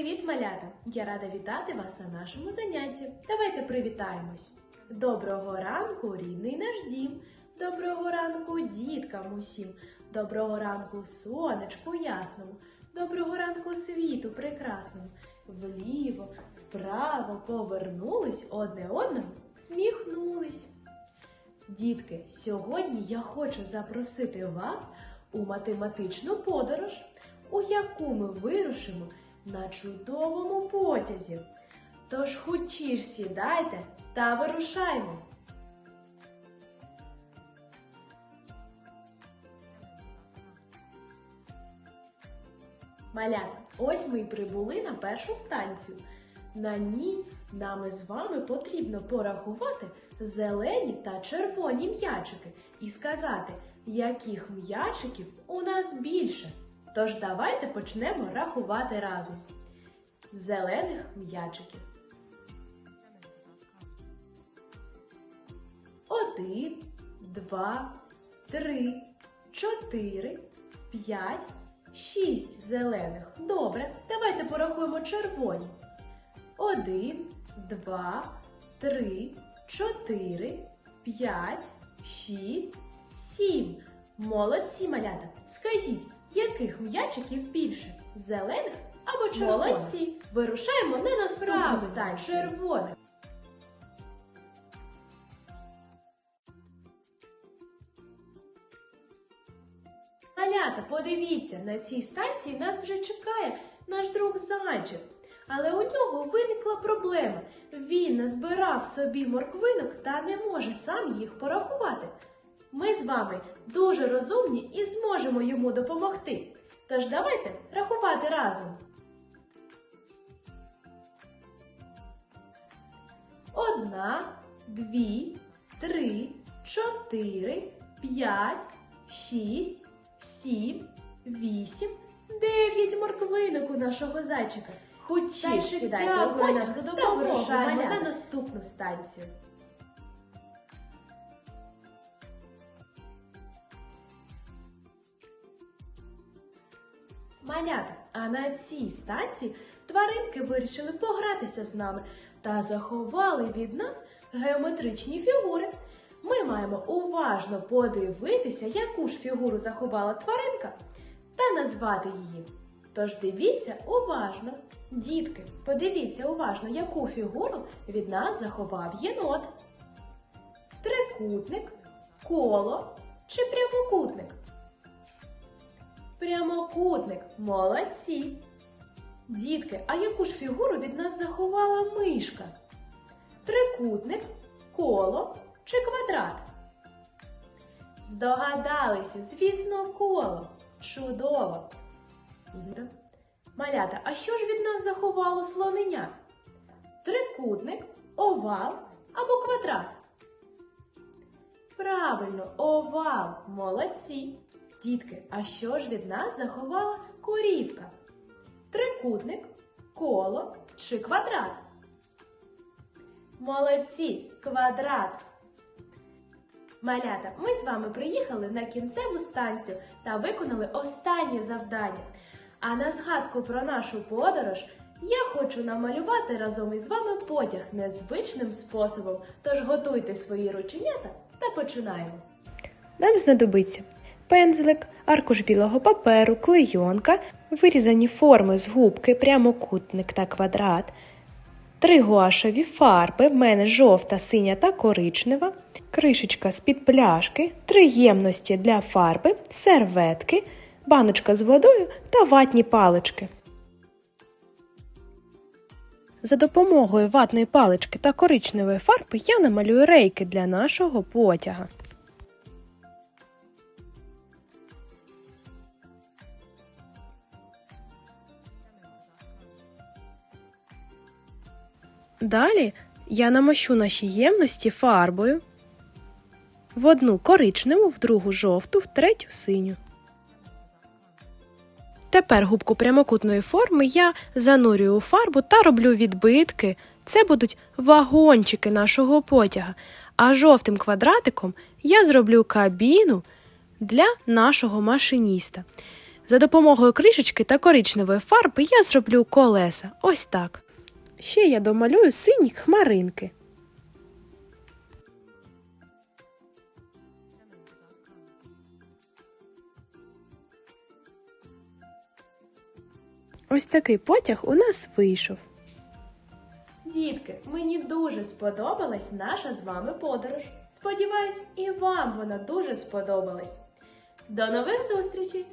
Привіт, малята! Я рада вітати вас на нашому занятті. Давайте привітаємось. Доброго ранку, рідний наш дім. Доброго ранку, діткам усім. Доброго ранку, сонечку ясному. Доброго ранку, світу прекрасному. Вліво, вправо повернулись одне одному, сміхнулись. Дітки, сьогодні я хочу запросити вас у математичну подорож, у яку ми вирушимо на чудовому потязі. Тож хутчіш сідайте та вирушаймо. Малята, ось ми й прибули на першу станцію. На ній нам із вами потрібно порахувати зелені та червоні м'ячики і сказати, яких м'ячиків у нас більше. Тож давайте почнемо рахувати разом. Зелених м'ячиків. Один, два, три, чотири, п'ять, шість зелених. Добре, давайте порахуємо червоні. Один, два, три, чотири, п'ять, шість, сім. Молодці, малята. Скажіть, яких м'ячиків більше? Зелених або червоних? Молодці. Вирушаємо на наступну станцію. Червоних. Малята, подивіться, на цій станції нас вже чекає наш друг зайчик. Але у нього виникла проблема. Він назбирав собі морквинок та не може сам їх порахувати. Ми з вами дуже розумні і зможемо йому допомогти. Тож давайте рахувати разом. Одна, дві, три, чотири, п'ять, шість, сім, вісім, дев'ять морквинок у нашого зайчика. Хочі сідайте нам за та вирушаємо на наступну станцію. Малята, а на цій станції тваринки вирішили погратися з нами та заховали від нас геометричні фігури. Ми маємо уважно подивитися, яку ж фігуру заховала тваринка, та назвати її. Тож дивіться уважно. Дітки, подивіться уважно, яку фігуру від нас заховав єнот. Трикутник, коло чи прямокутник? Прямокутник. Молодці. Дітки, а яку ж фігуру від нас заховала мишка? Трикутник, коло чи квадрат? Здогадалися, звісно, коло. Чудово. Малята, а що ж від нас заховало слоненя? Трикутник, овал або квадрат? Правильно, овал. Молодці. Дітки, а що ж від нас заховала корівка? Трикутник, коло чи квадрат? Молодці, квадрат. Малята, ми з вами приїхали на кінцеву станцію та виконали останнє завдання. А на згадку про нашу подорож я хочу намалювати разом із вами потяг незвичним способом. Тож готуйте свої рученята та починаємо. Нам знадобиться пензлик, аркуш білого паперу, клейонка, вирізані форми з губки, прямокутник та квадрат, три гуашеві фарби, в мене жовта, синя та коричнева, кришечка з-під пляшки, три ємності для фарби, серветки, баночка з водою та ватні палички. За допомогою ватної палички та коричневої фарби я намалюю рейки для нашого потяга. Далі я намащу наші ємності фарбою в одну коричневу, в другу жовту, в третю синю. Тепер губку прямокутної форми я занурюю у фарбу та роблю відбитки. Це будуть вагончики нашого потяга. А жовтим квадратиком я зроблю кабіну для нашого машиніста. За допомогою кришечки та коричневої фарби я зроблю колеса. Ось так. Ще я домалюю сині хмаринки. Ось такий потяг у нас вийшов. Дітки, мені дуже сподобалась наша з вами подорож. Сподіваюсь, і вам вона дуже сподобалась. До нових зустрічей!